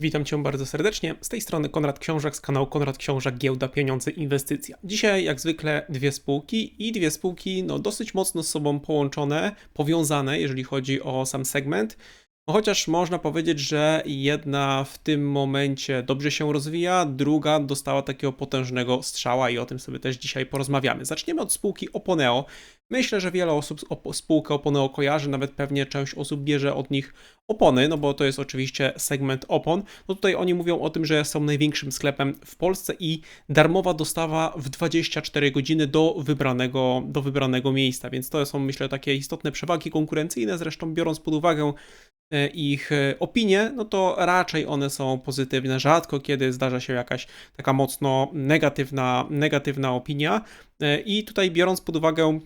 Witam Cię bardzo serdecznie. Z tej strony Konrad Książak z kanału Konrad Książak Giełda Pieniądze Inwestycja. Dzisiaj jak zwykle dwie spółki i dwie spółki no, dosyć mocno z sobą połączone, powiązane, jeżeli chodzi o sam segment. No, chociaż można powiedzieć, że jedna w tym momencie dobrze się rozwija, druga dostała takiego potężnego strzała i o tym sobie też dzisiaj porozmawiamy. Zaczniemy od spółki Oponeo. Myślę, że wiele osób spółkę Oponeo kojarzy, nawet pewnie część osób bierze od nich opony, no bo to jest oczywiście segment opon. No tutaj oni mówią o tym, że są największym sklepem w Polsce i darmowa dostawa w 24 godziny do wybranego, do wybranego miejsca, więc to są myślę takie istotne przewagi konkurencyjne, zresztą biorąc pod uwagę ich e, opinie, no to raczej one są pozytywne. Rzadko kiedy zdarza się jakaś taka mocno negatywna, negatywna opinia. E, I tutaj biorąc pod uwagę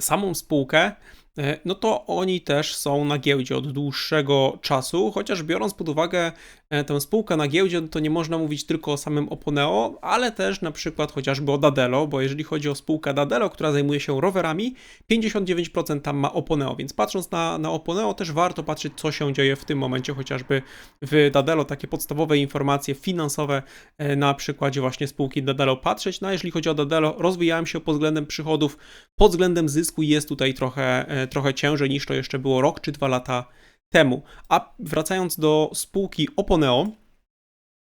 samą spółkę, E, no to oni też są na giełdzie od dłuższego czasu, chociaż biorąc pod uwagę e, tę spółkę na giełdzie, no to nie można mówić tylko o samym Oponeo, ale też na przykład chociażby o Dadelo, bo jeżeli chodzi o spółkę Dadelo, która zajmuje się rowerami, 59% tam ma Oponeo, więc patrząc na, na Oponeo też warto patrzeć, co się dzieje w tym momencie, chociażby w Dadelo, takie podstawowe informacje finansowe e, na przykładzie właśnie spółki Dadelo patrzeć. No a jeżeli chodzi o Dadelo, rozwijałem się pod względem przychodów, pod względem zysku jest tutaj trochę trochę ciężej niż to jeszcze było rok czy dwa lata temu. A wracając do spółki Oponeo,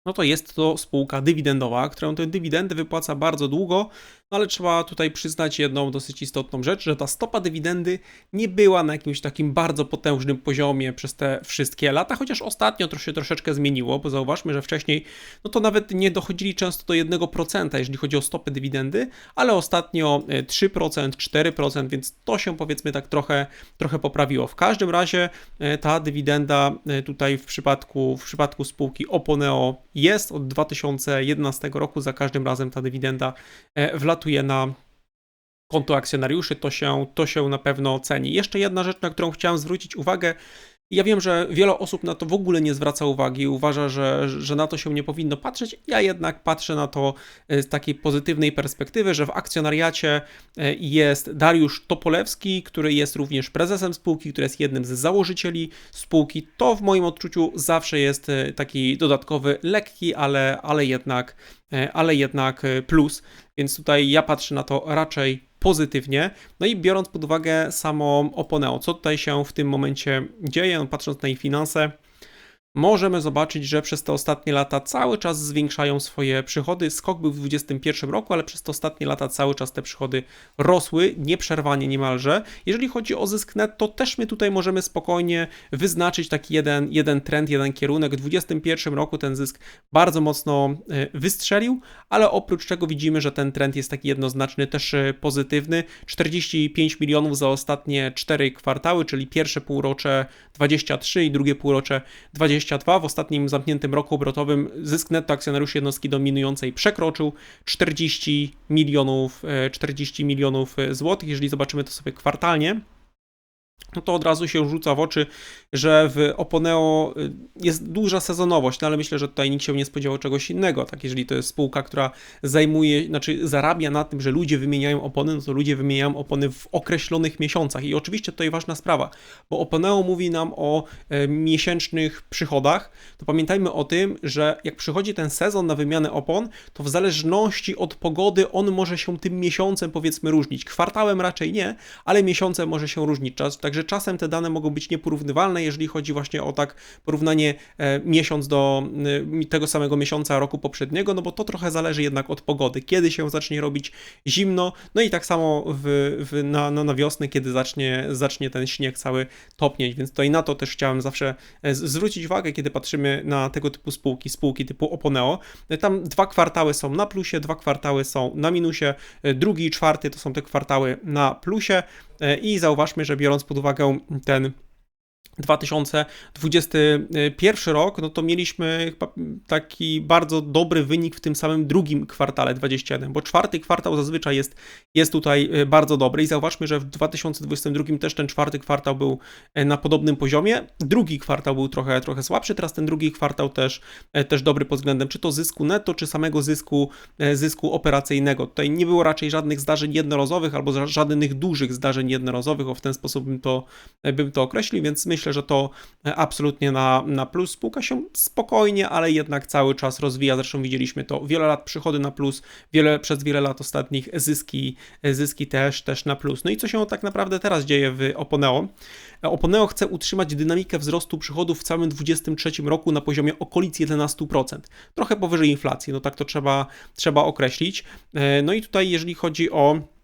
no to jest to spółka dywidendowa, którą tę dywidendę wypłaca bardzo długo, no ale trzeba tutaj przyznać jedną dosyć istotną rzecz, że ta stopa dywidendy nie była na jakimś takim bardzo potężnym poziomie przez te wszystkie lata, chociaż ostatnio to się troszeczkę zmieniło, bo zauważmy, że wcześniej no to nawet nie dochodzili często do 1%, jeżeli chodzi o stopę dywidendy, ale ostatnio 3%, e, 4%, więc to się powiedzmy tak trochę, trochę poprawiło. W każdym razie e, ta dywidenda e, tutaj w przypadku, w przypadku spółki Oponeo jest od 2011 roku, za każdym razem ta dywidenda wlatuje wlatuje na konto akcjonariuszy, to się, to się na pewno ceni. Jeszcze jedna rzecz, na którą chciałem zwrócić uwagę, ja wiem, że wiele osób na to w ogóle nie zwraca uwagi, uważa, że, że na to się nie powinno patrzeć. Ja jednak patrzę na to e, z takiej pozytywnej perspektywy, że w akcjonariacie e, jest Dariusz Topolewski, który jest również prezesem spółki, który jest jednym z założycieli spółki. To w moim odczuciu zawsze jest e, taki dodatkowy, lekki, ale, ale, jednak, ale jednak plus. Więc tutaj ja patrzę na to raczej pozytywnie. No i biorąc pod uwagę samą Oponeo, co tutaj się w tym momencie dzieje, no patrząc na ich finanse, możemy zobaczyć, że przez te ostatnie lata cały czas zwiększają swoje przychody. Skok był w 2021 roku, ale przez te ostatnie lata cały czas te przychody rosły, nieprzerwanie niemalże. Jeżeli chodzi o zysk netto, też my tutaj możemy spokojnie wyznaczyć taki jeden, jeden trend, jeden kierunek. W 2021 roku ten zysk bardzo mocno e, wystrzelił, ale oprócz czego widzimy, że ten trend jest taki jednoznaczny, też e, pozytywny. 45 milionów za ostatnie 4 kwartały, czyli pierwsze półrocze 23 i drugie półrocze 20 2022 w ostatnim zamkniętym roku obrotowym zysk netto akcjonariuszy jednostki dominującej przekroczył 40 milionów, 40 e, milionów e, złotych. Jeżeli zobaczymy to sobie kwartalnie, no to od razu się rzuca w oczy, że w Oponeo y, jest duża sezonowość, no ale myślę, że tutaj nikt się nie spodziewał czegoś innego. Tak, jeżeli to jest spółka, która zajmuje, znaczy zarabia na tym, że ludzie wymieniają opony, no to ludzie wymieniają opony w określonych miesiącach. I oczywiście tutaj ważna sprawa, bo Oponeo mówi nam o e, miesięcznych przychodach, to pamiętajmy o tym, że jak przychodzi ten sezon na wymianę opon, to w zależności od pogody on może się tym miesiącem powiedzmy różnić. Kwartałem raczej nie, ale miesiącem może się różnić. Także czasem te dane mogą być nieporównywalne, jeżeli chodzi właśnie o tak porównanie e, miesiąc do e, tego samego miesiąca roku poprzedniego, no bo to trochę zależy jednak od pogody, kiedy się zacznie robić zimno, no i tak samo w, w, na, no, na wiosnę, kiedy zacznie, zacznie ten śnieg cały topnieć, więc tutaj na to też chciałem zawsze e, zwrócić uwagę, kiedy patrzymy na tego typu spółki, spółki typu Oponeo. Tam dwa kwartały są na plusie, dwa kwartały są na minusie, drugi i czwarty to są te kwartały na plusie i zauważmy, że biorąc pod uwagę ten 2021 rok, no to mieliśmy taki bardzo dobry wynik w tym samym drugim kwartale 21, bo czwarty kwartał zazwyczaj jest, jest tutaj e, bardzo dobry i zauważmy, że w 2022 też ten czwarty kwartał był e, na podobnym poziomie, drugi kwartał był trochę, trochę słabszy, teraz ten drugi kwartał też, e, też dobry pod względem czy to zysku netto, czy samego zysku, zysku operacyjnego. Tutaj nie było raczej żadnych zdarzeń jednorazowych albo żadnych dużych zdarzeń jednorazowych, o w ten sposób bym to, bym to określił, więc myślę, myślę, że to absolutnie na, na plus. Spółka się spokojnie, ale jednak cały czas rozwija. Zresztą widzieliśmy to wiele lat przychody na plus, wiele, przez wiele lat ostatnich zyski, zyski też, też na plus. No i co się tak naprawdę teraz dzieje w Oponeo? Oponeo chce utrzymać dynamikę wzrostu przychodów w całym 2023 roku na poziomie okolic 11%. Trochę powyżej inflacji, no tak to trzeba, trzeba określić. E, no i tutaj, jeżeli chodzi o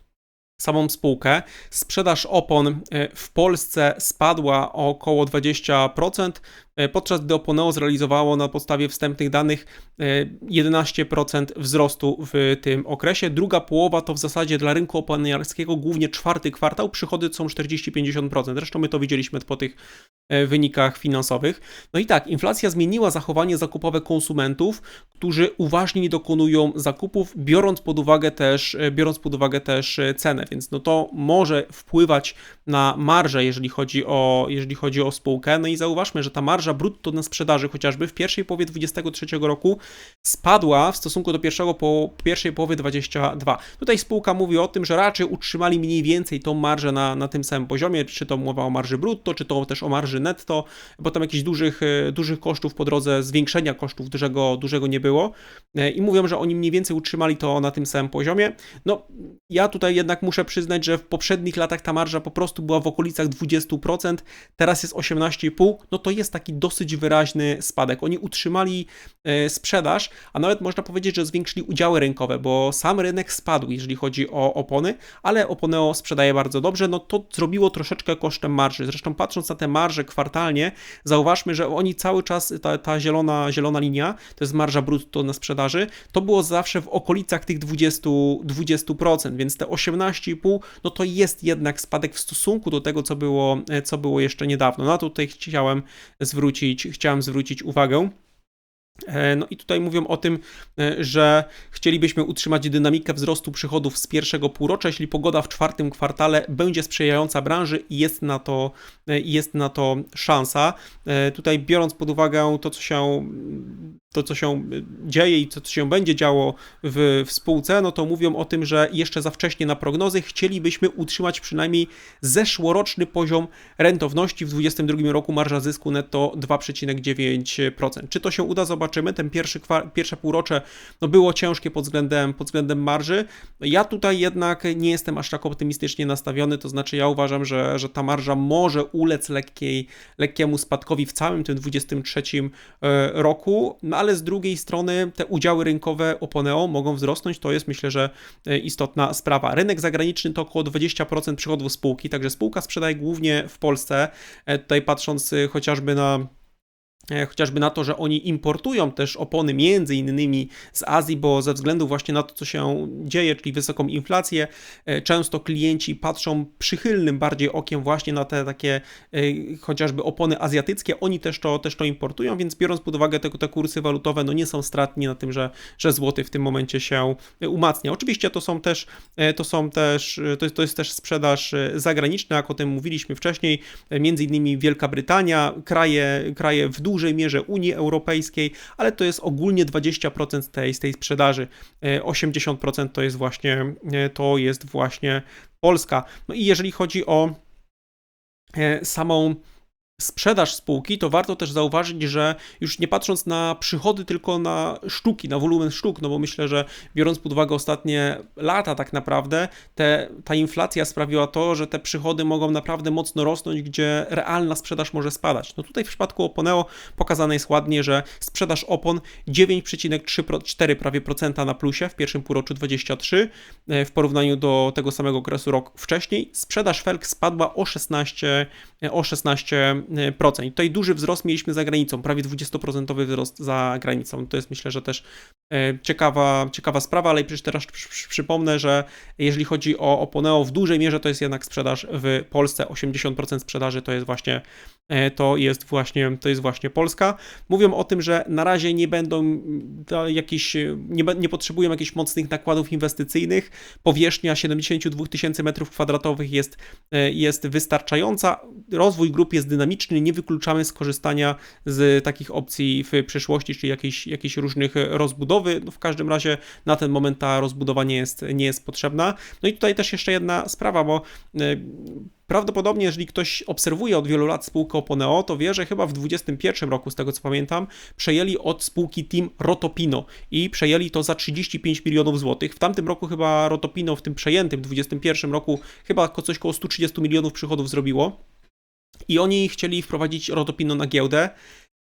samą spółkę. Sprzedaż opon e, w Polsce spadła o około 20%, e, podczas gdy Oponeo zrealizowało na podstawie wstępnych danych 11% wzrostu w tym okresie. Druga połowa to w zasadzie dla rynku oponiarskiego głównie czwarty kwartał, przychody są 40-50%. Zresztą my to widzieliśmy po tych E, wynikach finansowych. No i tak, inflacja zmieniła zachowanie zakupowe konsumentów, którzy uważnie dokonują zakupów, biorąc pod uwagę też, e, biorąc pod uwagę też e, cenę, więc no to może wpływać na marżę, jeżeli chodzi o, jeżeli chodzi o spółkę. No i zauważmy, że ta marża brutto na sprzedaży chociażby w pierwszej połowie 2023 roku spadła w stosunku do pierwszego po, pierwszej połowy 22. Tutaj spółka mówi o tym, że raczej utrzymali mniej więcej tą marżę na, na tym samym poziomie, czy to mowa o marży brutto, czy to też o marży netto, bo tam jakichś dużych, e, dużych kosztów po drodze, zwiększenia kosztów dużego, dużego nie było. E, I mówią, że oni mniej więcej utrzymali to na tym samym poziomie. No, ja tutaj jednak muszę przyznać, że w poprzednich latach ta marża po prostu była w okolicach 20%, teraz jest 18,5%, no to jest taki dosyć wyraźny spadek. Oni utrzymali sprzedaż, a nawet można powiedzieć, że zwiększyli udziały rynkowe, bo sam rynek spadł, jeżeli chodzi o opony, ale Oponeo sprzedaje bardzo dobrze, no to zrobiło troszeczkę kosztem marży. Zresztą patrząc na te marże kwartalnie, zauważmy, że oni cały czas, ta, ta zielona, zielona linia, to jest marża brutto na sprzedaży, to było zawsze w okolicach tych 20, 20%, więc te 18,5, no to jest jednak spadek w stosunku do tego, co było, co było jeszcze niedawno. No a tutaj chciałem zwrócić, chciałem zwrócić uwagę. E, no i tutaj mówią o tym, e, że chcielibyśmy utrzymać dynamikę wzrostu przychodów z pierwszego półrocza, jeśli pogoda w czwartym kwartale będzie sprzyjająca branży i jest na to, e, jest na to szansa. Tutaj biorąc pod uwagę to, co się to, co się dzieje i to, co się będzie działo w, w spółce, no to mówią o tym, że jeszcze za wcześnie na prognozy chcielibyśmy utrzymać przynajmniej zeszłoroczny poziom rentowności. W 2022 roku marża zysku netto 2,9%. Czy to się uda, zobaczymy. Ten pierwszy, pierwsze półrocze no było ciężkie pod względem, pod względem marży. Ja tutaj jednak nie jestem aż tak optymistycznie nastawiony, to znaczy ja uważam, że, że ta marża może ulec lekkiej, lekkiemu spadkowi w całym tym 2023 e, roku, no ale z drugiej strony te udziały rynkowe Oponeo mogą wzrosnąć, to jest myślę, że e, istotna sprawa. Rynek zagraniczny to około 20% przychodów spółki, także spółka sprzedaje głównie w Polsce. E, tutaj patrząc chociażby na chociażby na to, że oni importują też opony między innymi z Azji, bo ze względu właśnie na to, co się dzieje, czyli wysoką inflację, e, często klienci patrzą przychylnym bardziej okiem właśnie na te takie e, chociażby opony azjatyckie, oni też to, też to importują, więc biorąc pod uwagę te, te kursy walutowe, no nie są stratni na tym, że, że złoty w tym momencie się umacnia. Oczywiście to są też, to są też, to jest, to jest też sprzedaż zagraniczna, jak o tym mówiliśmy wcześniej, między innymi Wielka Brytania, kraje, kraje w dużym dużej mierze Unii Europejskiej, ale to jest ogólnie 20% tej, tej sprzedaży. 80% e, to jest właśnie e, to jest właśnie Polska. No i jeżeli chodzi o e, samą sprzedaż spółki, to warto też zauważyć, że już nie patrząc na przychody, tylko na sztuki, na wolumen sztuk, no bo myślę, że biorąc pod uwagę ostatnie lata tak naprawdę, te, ta inflacja sprawiła to, że te przychody mogą naprawdę mocno rosnąć, gdzie realna sprzedaż może spadać. No tutaj w przypadku Oponeo pokazane jest ładnie, że sprzedaż opon 9,3% prawie procenta na plusie w pierwszym półroczu 23 e, w porównaniu do tego samego okresu rok wcześniej. Sprzedaż felk spadła o 16, e, o 16 i tutaj duży wzrost mieliśmy za granicą, prawie 20% wzrost za granicą. To jest myślę, że też e, ciekawa, ciekawa sprawa, ale przecież teraz przypomnę, że jeżeli chodzi o Oponeo, w dużej mierze to jest jednak sprzedaż w Polsce, 80% sprzedaży to jest właśnie E, to jest właśnie, to jest właśnie Polska. Mówią o tym, że na razie nie będą jakieś, nie, nie potrzebują jakichś mocnych nakładów inwestycyjnych. Powierzchnia 72 tysięcy metrów kwadratowych jest, e, jest wystarczająca. Rozwój grup jest dynamiczny dynamiczny, nie wykluczamy skorzystania z takich opcji w przyszłości, czyli jakichś, jakichś różnych rozbudowy. No w każdym razie na ten moment ta rozbudowa nie jest, nie jest potrzebna. No i tutaj też jeszcze jedna sprawa, bo Prawdopodobnie, jeżeli ktoś obserwuje od wielu lat spółkę Oponeo, to wie, że chyba w 2021 roku, z tego co pamiętam, przejęli od spółki Team Rotopino i przejęli to za 35 milionów złotych. W tamtym roku chyba Rotopino w tym przejętym, w 2021 roku chyba coś około 130 milionów przychodów zrobiło. I oni chcieli wprowadzić Rotopino na giełdę.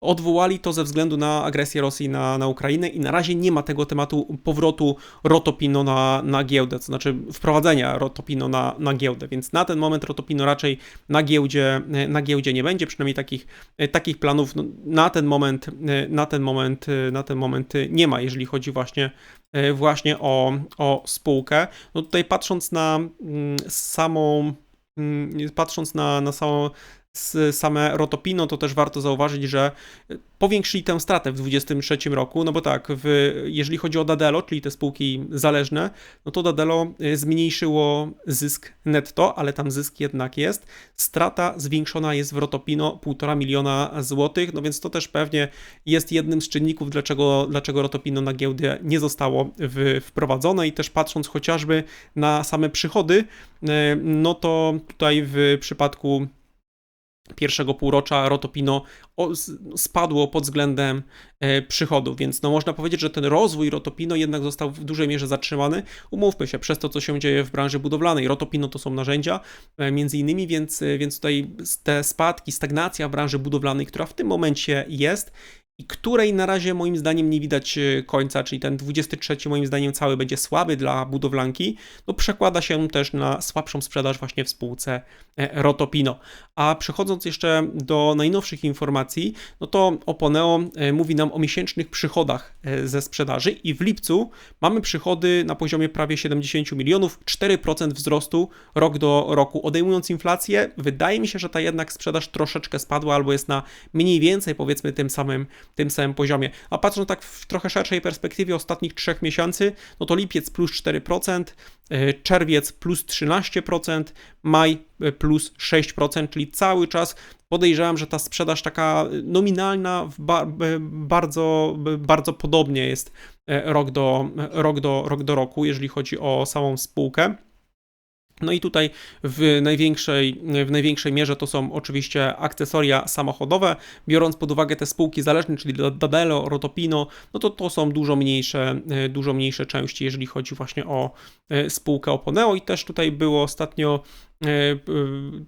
Odwołali to ze względu na agresję Rosji na, na Ukrainę i na razie nie ma tego tematu powrotu Rotopino na, na giełdę, to znaczy wprowadzenia Rotopino na, na giełdę, więc na ten moment Rotopino raczej na giełdzie, na giełdzie nie będzie, przynajmniej takich, takich planów no, na ten moment, na ten moment, na ten moment nie ma, jeżeli chodzi właśnie, właśnie o, o spółkę. No tutaj patrząc na mm, samą, mm, patrząc na, na samą same Rotopino, to też warto zauważyć, że powiększyli tę stratę w 2023 roku, no bo tak, w, jeżeli chodzi o Dadelo, czyli te spółki zależne, no to Dadelo y, zmniejszyło zysk netto, ale tam zysk jednak jest. Strata zwiększona jest w Rotopino 1,5 miliona złotych, no więc to też pewnie jest jednym z czynników, dlaczego, dlaczego Rotopino na giełdę nie zostało w, wprowadzone i też patrząc chociażby na same przychody, y, no to tutaj w przypadku pierwszego półrocza Rotopino spadło pod względem e, przychodów, więc no można powiedzieć, że ten rozwój Rotopino jednak został w dużej mierze zatrzymany. Umówmy się, przez to, co się dzieje w branży budowlanej. Rotopino to są narzędzia, e, między innymi, więc, e, więc tutaj te spadki, stagnacja w branży budowlanej, która w tym momencie jest, i której na razie moim zdaniem nie widać e, końca, czyli ten 23 moim zdaniem cały będzie słaby dla budowlanki, no przekłada się też na słabszą sprzedaż właśnie w spółce e, Rotopino. A przechodząc jeszcze do najnowszych informacji, no to Oponeo e, mówi nam o miesięcznych przychodach ze sprzedaży i w lipcu mamy przychody na poziomie prawie 70 milionów, 4% wzrostu rok do roku. Odejmując inflację, wydaje mi się, że ta jednak sprzedaż troszeczkę spadła albo jest na mniej więcej powiedzmy tym samym tym samym poziomie. A patrząc tak w trochę szerszej perspektywie ostatnich trzech miesięcy, no to lipiec plus 4%, e, czerwiec plus 13%, maj e, plus 6%, czyli cały czas podejrzewam, że ta sprzedaż taka nominalna bardzo, bardzo podobnie jest e, rok do, rok, do, rok do roku, jeżeli chodzi o samą spółkę. No i tutaj w największej, w największej mierze to są oczywiście akcesoria samochodowe. Biorąc pod uwagę te spółki zależne, czyli Dadelo, Rotopino, no to to są dużo mniejsze, dużo mniejsze części, jeżeli chodzi właśnie o e, spółkę Oponeo. I też tutaj było ostatnio E,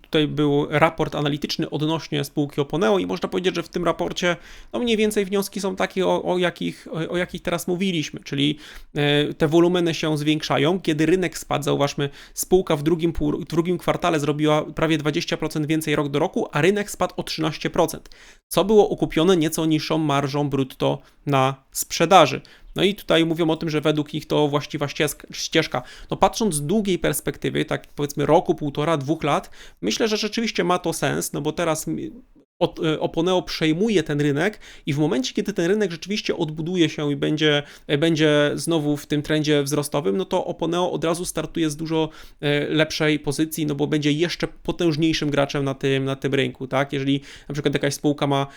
tutaj był raport analityczny odnośnie spółki Oponeo i można powiedzieć, że w tym raporcie no mniej więcej wnioski są takie, o, o, jakich, o jakich teraz mówiliśmy, czyli e, te wolumeny się zwiększają. Kiedy rynek spadł, zauważmy, spółka w drugim, pół, w drugim kwartale zrobiła prawie 20% więcej rok do roku, a rynek spadł o 13%, co było okupione nieco niższą marżą brutto na sprzedaży. No i tutaj mówią o tym, że według nich to właściwa ścieżka. No patrząc z długiej perspektywy, tak powiedzmy roku, półtora, dwóch lat, myślę, że rzeczywiście ma to sens, no bo teraz E, Oponeo przejmuje ten rynek i w momencie, kiedy ten rynek rzeczywiście odbuduje się i będzie, e, będzie znowu w tym trendzie wzrostowym, no to Oponeo od razu startuje z dużo e, lepszej pozycji, no bo będzie jeszcze potężniejszym graczem na tym, na tym rynku, tak? Jeżeli na przykład jakaś spółka ma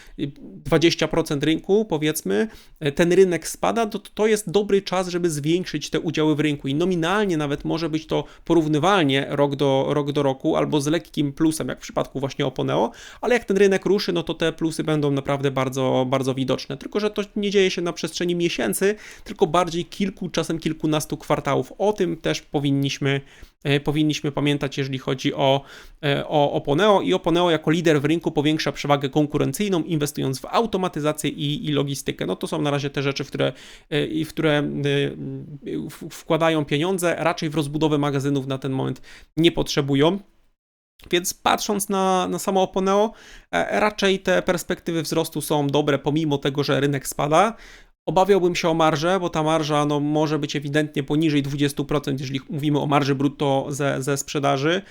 20% rynku, powiedzmy, ten rynek spada, to to jest dobry czas, żeby zwiększyć te udziały w rynku i nominalnie nawet może być to porównywalnie rok do, rok do roku albo z lekkim plusem, jak w przypadku właśnie Oponeo, ale jak ten rynek ruszy, no to te plusy będą naprawdę bardzo, bardzo widoczne. Tylko, że to nie dzieje się na przestrzeni miesięcy, tylko bardziej kilku, czasem kilkunastu kwartałów. O tym też powinniśmy, e, powinniśmy pamiętać, jeżeli chodzi o, e, o Oponeo. I Oponeo jako lider w rynku powiększa przewagę konkurencyjną, inwestując w automatyzację i, i logistykę. No to są na razie te rzeczy, w które, e, w które wkładają pieniądze, raczej w rozbudowę magazynów na ten moment nie potrzebują. Więc patrząc na, na samo Oponeo, e, raczej te perspektywy wzrostu są dobre, pomimo tego, że rynek spada. Obawiałbym się o marżę, bo ta marża no, może być ewidentnie poniżej 20%, jeżeli mówimy o marży brutto ze, ze sprzedaży.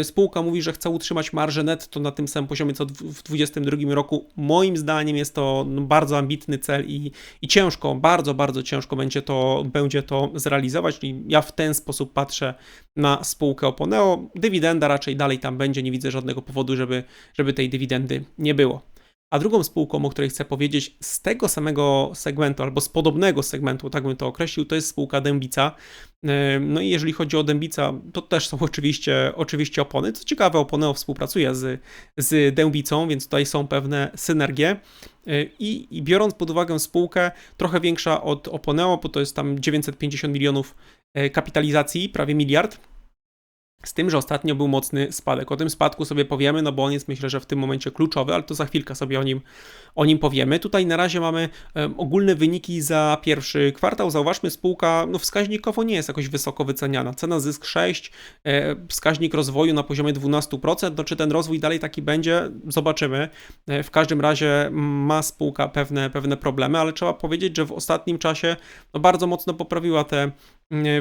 Y, Spółka mówi, że chce utrzymać marżę netto na tym samym poziomie co w 2022 roku. Moim zdaniem jest to no, bardzo ambitny cel i, i ciężko, bardzo, bardzo ciężko będzie to, będzie to zrealizować. Czyli ja w ten sposób patrzę na spółkę Oponeo. Dywidenda raczej dalej tam będzie, nie widzę żadnego powodu, żeby, żeby tej dywidendy nie było. A drugą spółką, o której chcę powiedzieć, z tego samego segmentu albo z podobnego segmentu, tak bym to określił, to jest spółka Dębica. No i jeżeli chodzi o Dębica, to też są oczywiście, oczywiście opony. Co ciekawe, Oponeo współpracuje z, z Dębicą, więc tutaj są pewne synergie. I, I biorąc pod uwagę spółkę trochę większa od Oponeo, bo to jest tam 950 milionów e, kapitalizacji, prawie miliard, z tym, że ostatnio był mocny spadek. O tym spadku sobie powiemy, no bo on jest myślę, że w tym momencie kluczowy, ale to za chwilkę sobie o nim, o nim powiemy. Tutaj na razie mamy ogólne wyniki za pierwszy kwartał. Zauważmy, spółka no, wskaźnikowo nie jest jakoś wysoko wyceniana. Cena zysk 6, e, wskaźnik rozwoju na poziomie 12%. No, czy ten rozwój dalej taki będzie? Zobaczymy. E, w każdym razie ma spółka pewne, pewne problemy, ale trzeba powiedzieć, że w ostatnim czasie no, bardzo mocno poprawiła te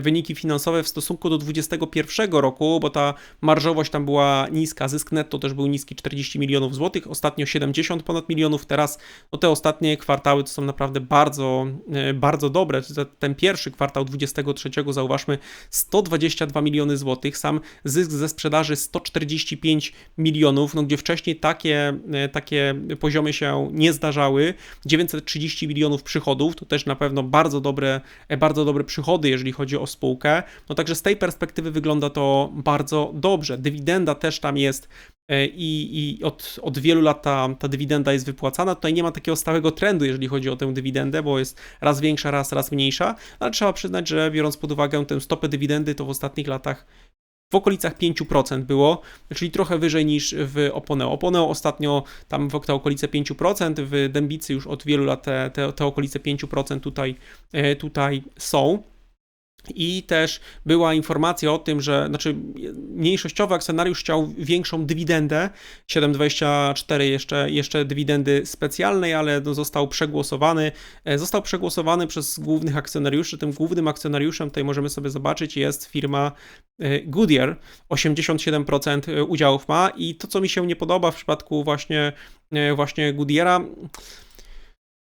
wyniki finansowe w stosunku do 2021 roku, bo ta marżowość tam była niska, zysk netto też był niski 40 milionów złotych, ostatnio 70 ponad milionów, teraz no te ostatnie kwartały to są naprawdę bardzo, e, bardzo dobre. Ten pierwszy kwartał 23 zauważmy 122 miliony złotych, sam zysk ze sprzedaży 145 milionów, no gdzie wcześniej takie, e, takie poziomy się nie zdarzały, 930 milionów przychodów, to też na pewno bardzo dobre, bardzo dobre przychody, jeżeli chodzi o spółkę. No także z tej perspektywy wygląda to bardzo dobrze. Dywidenda też tam jest e, i, i od, od wielu lat ta, ta dywidenda jest wypłacana. Tutaj nie ma takiego stałego trendu, jeżeli chodzi o tę dywidendę, bo jest raz większa, raz, raz mniejsza, ale trzeba przyznać, że biorąc pod uwagę tę stopę dywidendy, to w ostatnich latach w okolicach 5% było, czyli trochę wyżej niż w Oponeo. Oponeo ostatnio tam w te okolice 5%, w Dębicy już od wielu lat te, te, te okolice 5% tutaj, e, tutaj są. I też była informacja o tym, że znaczy mniejszościowy akcjonariusz chciał większą dywidendę, 7,24 jeszcze, jeszcze dywidendy specjalnej, ale no został przegłosowany. E, został przegłosowany przez głównych akcjonariuszy. Tym głównym akcjonariuszem tutaj możemy sobie zobaczyć jest firma e, Goodyear. 87% e, udziałów ma i to, co mi się nie podoba w przypadku właśnie, właśnie Goodyeara,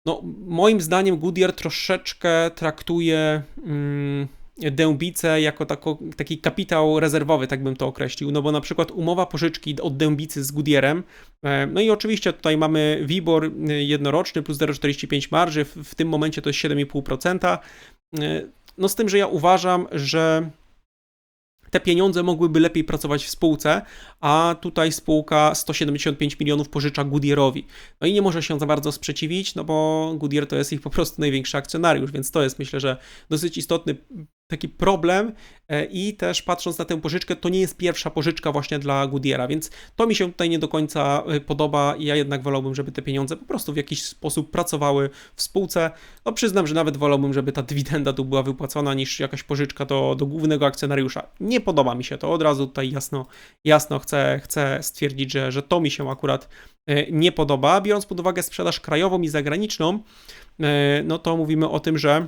no, moim zdaniem Goodyear troszeczkę traktuje. Hmm, Dębice jako tako, taki kapitał rezerwowy, tak bym to określił, no bo na przykład umowa pożyczki od Dębicy z Goodyearem, e, no i oczywiście tutaj mamy WIBOR e, jednoroczny plus 0,45 marży, w, w tym momencie to jest 7,5%, e, no z tym, że ja uważam, że te pieniądze mogłyby lepiej pracować w spółce, a tutaj spółka 175 milionów pożycza Goodyearowi. No i nie może się za bardzo sprzeciwić, no bo Goodyear to jest ich po prostu największy akcjonariusz, więc to jest myślę, że dosyć istotny taki problem e, i też patrząc na tę pożyczkę, to nie jest pierwsza pożyczka właśnie dla Goodyeara, więc to mi się tutaj nie do końca e, podoba i ja jednak wolałbym, żeby te pieniądze po prostu w jakiś sposób pracowały w spółce. No przyznam, że nawet wolałbym, żeby ta dywidenda tu była wypłacona niż jakaś pożyczka do, do głównego akcjonariusza. Nie podoba mi się to, od razu tutaj jasno, jasno chcę, chcę stwierdzić, że, że to mi się akurat e, nie podoba. Biorąc pod uwagę sprzedaż krajową i zagraniczną, no to mówimy o tym, że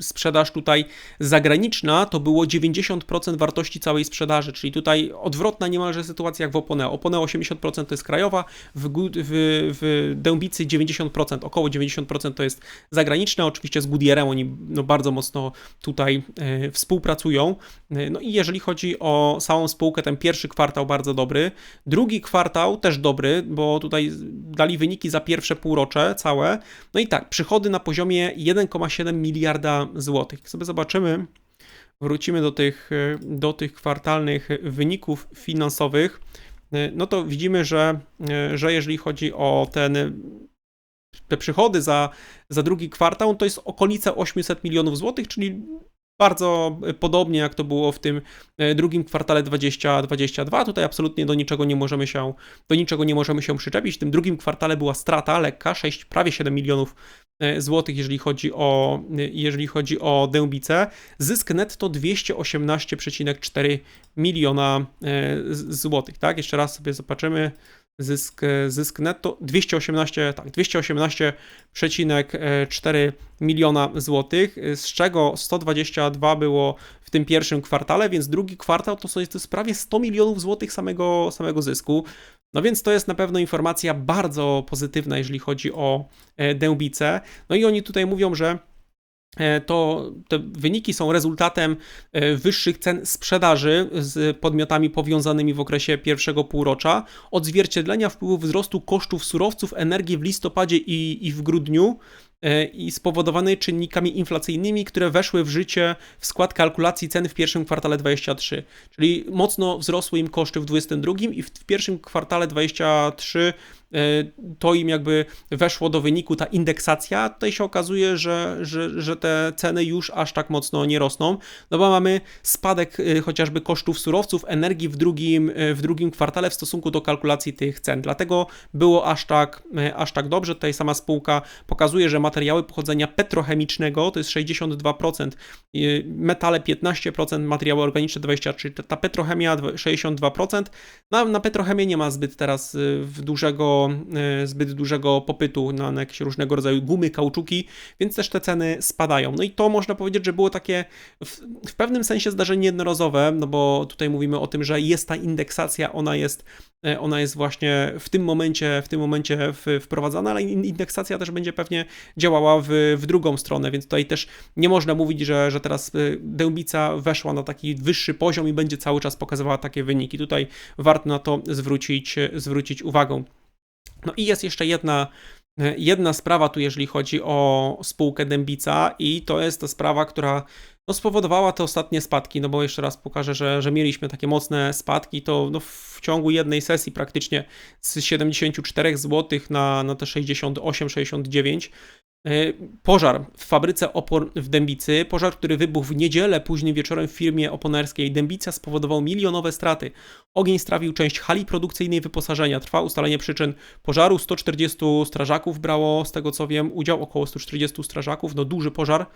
sprzedaż tutaj zagraniczna to było 90% wartości całej sprzedaży, czyli tutaj odwrotna niemalże sytuacja jak w Oponeo. Oponeo 80% to jest krajowa, w, w, w Dębicy 90%, około 90% to jest zagraniczna, oczywiście z Goodyearem oni no, bardzo mocno tutaj e, współpracują. E, no i jeżeli chodzi o samą spółkę, ten pierwszy kwartał bardzo dobry, drugi kwartał też dobry, bo tutaj dali wyniki za pierwsze półrocze całe. No i tak, przychody na poziomie 1,7 miliardów miliarda złotych. Jak sobie zobaczymy, wrócimy do tych, do tych kwartalnych wyników finansowych, no to widzimy, że, że jeżeli chodzi o ten te przychody za, za drugi kwartał, to jest okolice 800 milionów złotych, czyli bardzo podobnie jak to było w tym e, drugim kwartale 2022. Tutaj absolutnie do niczego nie możemy się, do niczego nie możemy się przyczepić. W tym drugim kwartale była strata lekka, 6, prawie 7 milionów e, złotych, jeżeli chodzi o, e, jeżeli chodzi o Dębice. Zysk netto 218,4 miliona złotych, tak? Jeszcze raz sobie zobaczymy. zysk, zysk netto 218, tak, 218,4 miliona złotych, z czego 122 było w tym pierwszym kwartale, więc drugi kwartał to jest, to jest prawie 100 milionów złotych samego, samego zysku. No więc to jest na pewno informacja bardzo pozytywna, jeżeli chodzi o e, Dębice. No i oni tutaj mówią, że to te wyniki są rezultatem e, wyższych cen sprzedaży z podmiotami powiązanymi w okresie pierwszego półrocza, odzwierciedlenia wpływu wzrostu kosztów surowców energii w listopadzie i, i w grudniu E, i spowodowanej czynnikami inflacyjnymi, które weszły w życie w skład kalkulacji cen w pierwszym kwartale 23. Czyli mocno wzrosły im koszty w 22 i w pierwszym kwartale 23 E, to im jakby weszło do wyniku ta indeksacja, tutaj się okazuje, że, że, że te ceny już aż tak mocno nie rosną, no bo mamy spadek e, chociażby kosztów surowców, energii w drugim, e, w drugim kwartale w stosunku do kalkulacji tych cen. Dlatego było aż tak, aż tak dobrze. Tutaj sama spółka pokazuje, że materiały pochodzenia petrochemicznego to jest 62%, metale 15%, materiały organiczne 23%, ta petrochemia 62%. Na, na petrochemię nie ma zbyt teraz dużego E, zbyt dużego popytu na, na jakieś różnego rodzaju gumy, kauczuki, więc też te ceny spadają. No i to można powiedzieć, że było takie w, w pewnym sensie zdarzenie jednorazowe, no bo tutaj mówimy o tym, że jest ta indeksacja, ona jest e, ona jest właśnie w tym momencie, w tym momencie wprowadzana, ale indeksacja też będzie pewnie działała w, w drugą stronę, więc tutaj też nie można mówić, że, że teraz e, Dębica weszła na taki wyższy poziom i będzie cały czas pokazywała takie wyniki. Tutaj warto na to zwrócić, zwrócić uwagę. No i jest jeszcze jedna, e, jedna sprawa tu, jeżeli chodzi o spółkę Dębica i to jest ta sprawa, która no, spowodowała te ostatnie spadki, no bo jeszcze raz pokażę, że, że mieliśmy takie mocne spadki, to no, w ciągu jednej sesji praktycznie z 74 zł na, na te 68-69 E, pożar w fabryce opon w Dębicy, pożar, który wybuchł w niedzielę późnym wieczorem w firmie oponerskiej Dębica spowodował milionowe straty. Ogień strawił część hali produkcyjnej wyposażenia. Trwa ustalenie przyczyn pożaru. 140 strażaków brało, z tego co wiem, udział, około 140 strażaków. No duży pożar.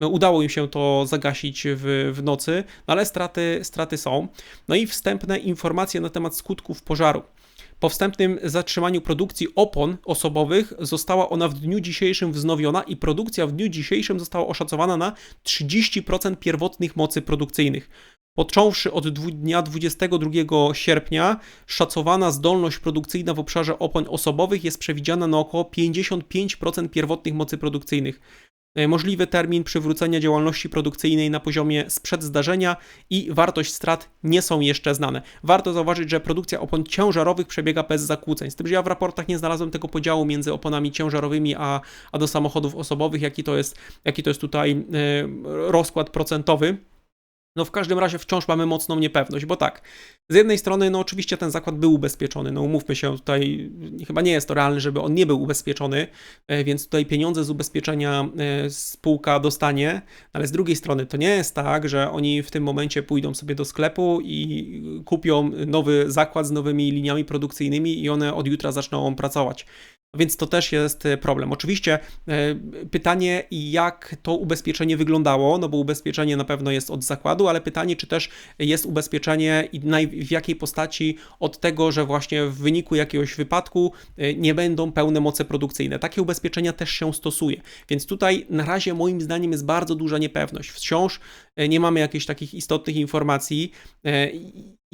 No, udało im się to zagasić w, w nocy, no, ale straty, straty są. No i wstępne informacje na temat skutków pożaru. Po wstępnym zatrzymaniu produkcji opon osobowych została ona w dniu dzisiejszym wznowiona i produkcja w dniu dzisiejszym została oszacowana na 30% pierwotnych mocy produkcyjnych. Począwszy od dnia 22 sierpnia, szacowana zdolność produkcyjna w obszarze opon osobowych jest przewidziana na około 55% pierwotnych mocy produkcyjnych. E, możliwy termin przywrócenia działalności produkcyjnej na poziomie sprzed zdarzenia i wartość strat nie są jeszcze znane. Warto zauważyć, że produkcja opon ciężarowych przebiega bez zakłóceń. Z tym, że ja w raportach nie znalazłem tego podziału między oponami ciężarowymi a, a do samochodów osobowych, jaki to jest, jaki to jest tutaj e, rozkład procentowy. No w każdym razie wciąż mamy mocną niepewność, bo tak, z jednej strony, no oczywiście ten zakład był ubezpieczony, no umówmy się, tutaj chyba nie jest to realne, żeby on nie był ubezpieczony, e, więc tutaj pieniądze z ubezpieczenia e, spółka dostanie, ale z drugiej strony to nie jest tak, że oni w tym momencie pójdą sobie do sklepu i kupią nowy zakład z nowymi liniami produkcyjnymi i one od jutra zaczną pracować. Więc to też jest e, problem. Oczywiście e, pytanie, jak to ubezpieczenie wyglądało, no bo ubezpieczenie na pewno jest od zakładu, ale pytanie, czy też jest ubezpieczenie i w jakiej postaci od tego, że właśnie w wyniku jakiegoś wypadku e, nie będą pełne moce produkcyjne. Takie ubezpieczenia też się stosuje. Więc tutaj na razie moim zdaniem jest bardzo duża niepewność. Wciąż nie mamy jakichś takich istotnych informacji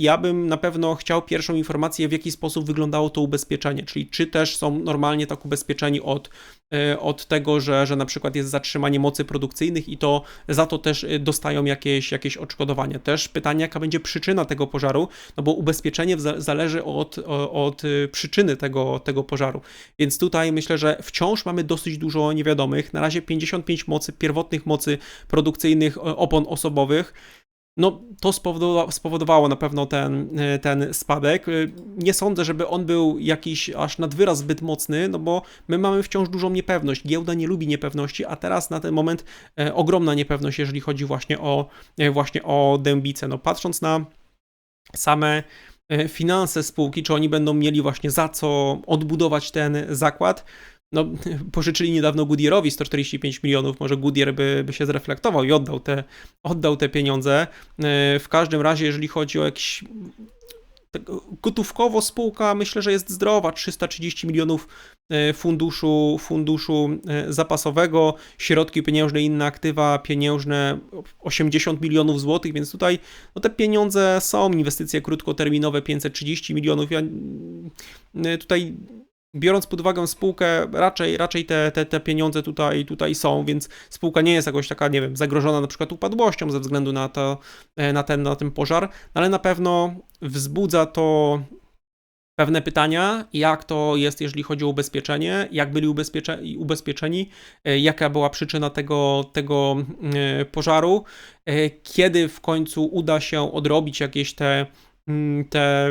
ja bym na pewno chciał pierwszą informację, w jaki sposób wyglądało to ubezpieczenie, czyli czy też są normalnie tak ubezpieczeni od, e, od tego, że, że na przykład jest zatrzymanie mocy produkcyjnych i to za to też e, dostają jakieś, jakieś odszkodowanie. Też pytanie, jaka będzie przyczyna tego pożaru, no bo ubezpieczenie zależy od, od e, przyczyny tego, tego pożaru. Więc tutaj myślę, że wciąż mamy dosyć dużo niewiadomych. Na razie 55 mocy, pierwotnych mocy produkcyjnych opon osobowych no, to spowodowało, spowodowało na pewno ten, e, ten spadek. E, nie sądzę, żeby on był jakiś aż nad wyraz zbyt mocny, no bo my mamy wciąż dużą niepewność. Giełda nie lubi niepewności, a teraz na ten moment e, ogromna niepewność, jeżeli chodzi właśnie o, właśnie o dębicę. No, patrząc na same finanse spółki, czy oni będą mieli właśnie za co odbudować ten zakład, no, pożyczyli niedawno Goodyearowi 145 milionów, może Goodyear by, by się zreflektował i oddał te, oddał te pieniądze. E, w każdym razie, jeżeli chodzi o jakiś tak gotówkowo spółka myślę, że jest zdrowa, 330 milionów e, funduszu, funduszu e, zapasowego, środki pieniężne, inne aktywa pieniężne 80 milionów złotych, więc tutaj no te pieniądze są, inwestycje krótkoterminowe 530 milionów. Ja mm, tutaj biorąc pod uwagę spółkę, raczej, raczej te, te, te pieniądze tutaj, tutaj są, więc spółka nie jest jakoś taka, nie wiem, zagrożona na przykład upadłością ze względu na, to, e, na, ten, na ten pożar, ale na pewno wzbudza to pewne pytania, jak to jest, jeżeli chodzi o ubezpieczenie, jak byli ubezpiecze, ubezpieczeni, e, jaka była przyczyna tego, tego e, pożaru, kiedy w końcu uda się odrobić jakieś te mm, te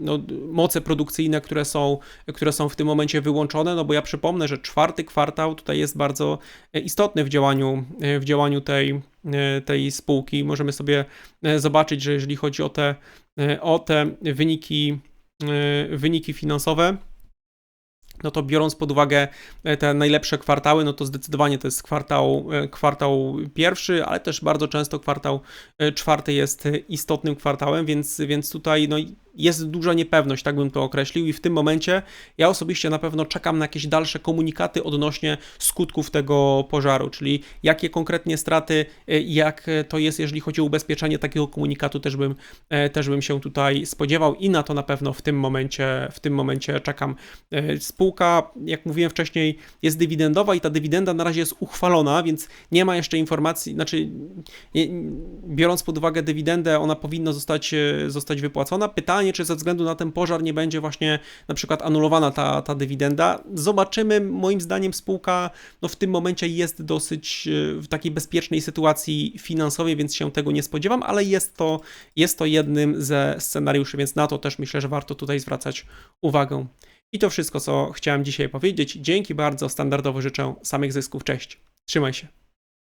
no, moce produkcyjne, które są, które są w tym momencie wyłączone, no bo ja przypomnę, że czwarty kwartał tutaj jest bardzo istotny w działaniu, w działaniu tej, tej spółki. Możemy sobie zobaczyć, że jeżeli chodzi o te, o te wyniki, wyniki finansowe, no to biorąc pod uwagę te najlepsze kwartały, no to zdecydowanie to jest kwartał, kwartał pierwszy, ale też bardzo często kwartał czwarty jest istotnym kwartałem, więc, więc tutaj no, jest duża niepewność, tak bym to określił, i w tym momencie ja osobiście na pewno czekam na jakieś dalsze komunikaty odnośnie skutków tego pożaru, czyli jakie konkretnie straty, y, jak to jest, jeżeli chodzi o ubezpieczenie takiego komunikatu, też bym, e, też bym się tutaj spodziewał i na to na pewno w tym momencie, w tym momencie czekam. E, spółka, jak mówiłem wcześniej, jest dywidendowa i ta dywidenda na razie jest uchwalona, więc nie ma jeszcze informacji, znaczy biorąc pod uwagę dywidendę, ona powinna zostać, e, zostać wypłacona. Pytanie, pytanie, czy ze względu na ten pożar nie będzie właśnie na przykład anulowana ta, ta dywidenda. Zobaczymy. Moim zdaniem spółka no, w tym momencie jest dosyć e, w takiej bezpiecznej sytuacji finansowej, więc się tego nie spodziewam, ale jest to, jest to jednym ze scenariuszy, więc na to też myślę, że warto tutaj zwracać uwagę. I to wszystko, co chciałem dzisiaj powiedzieć. Dzięki bardzo. Standardowo życzę samych zysków. Cześć. Trzymaj się.